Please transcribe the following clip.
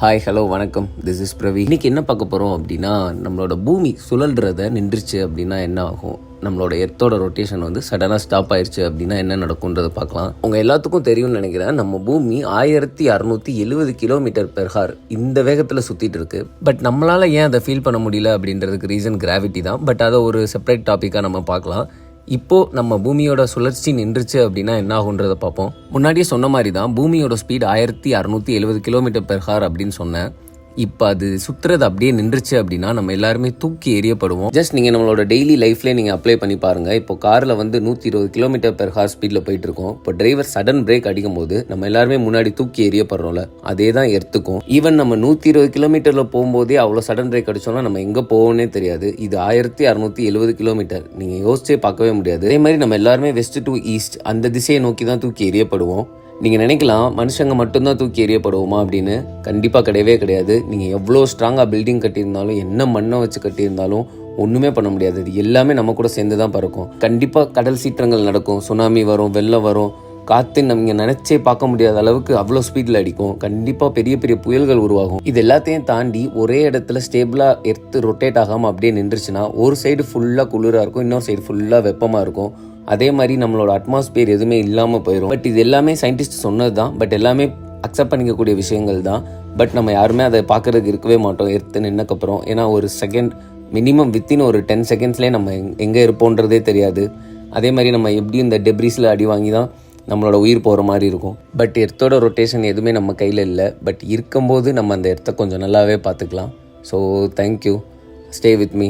Hi hello வணக்கம். This is Pravi இன்னைக்கு என்ன பார்க்க போகிறோம் அப்படின்னா நம்மளோட பூமி சுழல்றத நின்றுச்சு அப்படின்னா என்ன ஆகும்? நம்மளோட எர்த்தோட ரொட்டேஷன் வந்து சடனாக ஸ்டாப் ஆயிடுச்சு அப்படின்னா என்ன நடக்கும்ன்றதை பார்க்கலாம். உங்கள் எல்லாத்துக்கும் தெரியும்னு நினைக்கிறேன் நம்ம பூமி ஆயிரத்தி அறநூத்தி எழுபது கிலோமீட்டர் பெர் ஹார் இந்த வேகத்தில் சுற்றிட்டு இருக்கு. பட் நம்மளால் ஏன் அதை ஃபீல் பண்ண முடியல அப்படின்றதுக்கு ரீசன் கிராவிட்டி தான். பட் அதை ஒரு செப்பரேட் டாப்பிக்காக நம்ம பார்க்கலாம். இப்போ நம்ம பூமியோட சுழற்சி நின்றுச்சு அப்படின்னா என்ன ஆகுன்றதை பார்ப்போம். முன்னாடியே சொன்ன மாதிரி தான் பூமியோட ஸ்பீட் ஆயிரத்தி அறுநூத்தி எழுபது கிலோமீட்டர் பெர் ஹார் அப்படின்னு சொன்னேன். இப்போ அது சுற்றுறது அப்படியே நின்றுச்சு அப்படின்னா நம்ம எல்லாருமே தூக்கி எறியப்படுவோம். ஜஸ்ட் நீங்கள் நம்மளோட டெய்லி லைஃப்லேயே நீங்கள் அப்ளை பண்ணி பாருங்க. இப்போ காரில் வந்து நூற்றி இருபது கிலோமீட்டர் பெர் ஹார் ஸ்பீடில் போயிட்டு இருக்கோம். இப்போ டிரைவர் சடன் பிரேக் அடிக்கும் போது நம்ம எல்லாருமே முன்னாடி தூக்கி எரியப்படுறோம்ல அதே தான் எர்த்துக்கும். ஈவன் நம்ம நூற்றி இருபது கிலோமீட்டரில் போகும்போதே அவ்வளோ சடன் பிரேக் அடிச்சோம்னா நம்ம எங்கே போவோம்னே தெரியாது. இது ஆயிரத்தி அறுநூத்தி எழுபது கிலோமீட்டர் நீங்கள் யோசிச்சே பார்க்கவே முடியாது. அதே மாதிரி நம்ம எல்லாருமே வெஸ்ட் டு ஈஸ்ட் அந்த திசையை நோக்கி தான் தூக்கி எரியப்படுவோம் நீங்கள் நினைக்கலாம் மனுஷங்க மட்டும்தான் தூக்கி எறியப்படுவோமா அப்படின்னு கண்டிப்பாக கிடையவே கிடையாது. நீங்கள் எவ்வளோ ஸ்ட்ராங்காக பில்டிங் கட்டியிருந்தாலும் என்ன மண்ணை வச்சு கட்டியிருந்தாலும் ஒன்றுமே பண்ண முடியாது. இது எல்லாமே நம்ம கூட சேர்ந்து தான் பறக்கும். கண்டிப்பாக கடல் சீற்றங்கள் நடக்கும். சுனாமி வரும் வெள்ளம் வரும். காற்று நம்ம நினைச்சே பார்க்க முடியாத அளவுக்கு அவ்வளோ ஸ்பீடில் அடிக்கும். கண்டிப்பாக பெரிய பெரிய புயல்கள் உருவாகும். இது எல்லாத்தையும் தாண்டி ஒரே இடத்துல ஸ்டேபிளாக எடுத்து ரொட்டேட் ஆகாமல் அப்படியே நின்றுச்சுன்னா ஒரு சைடு ஃபுல்லாக குளிராக இருக்கும் இன்னொரு சைடு ஃபுல்லாக வெப்பமாக இருக்கும். அதே மாதிரி நம்மளோட அட்மாஸ்பியர் எதுவுமே இல்லாமல் போயிடும் பட் இது எல்லாமே சயின்டிஸ்ட் சொன்னது தான் பட் எல்லாமே அக்செப்ட் பண்ணிக்கக்கூடிய விஷயங்கள் தான். பட் நம்ம யாருமே அதை பார்க்கறதுக்கு இருக்கவே மாட்டோம் எடுத்து நின்னக்கப்புறம். ஏன்னா ஒரு செகண்ட் மினிமம் வித்தின் ஒரு டென் செகண்ட்ஸ்லேயே நம்ம எங்கே இருப்போன்றதே தெரியாது. அதே மாதிரி நம்ம எப்படி இந்த டெப்ரிஸில் அடி வாங்கி தான் நம்மளோட உயிர் போகிற மாதிரி இருக்கும். பட் எர்த்தோட ரொட்டேஷன் எதுவுமே நம்ம கையில் இல்லை. பட் இருக்கும்போது நம்ம அந்த எர்த்தை கொஞ்சம் நல்லாவே பார்த்துக்கலாம். So thank you stay with me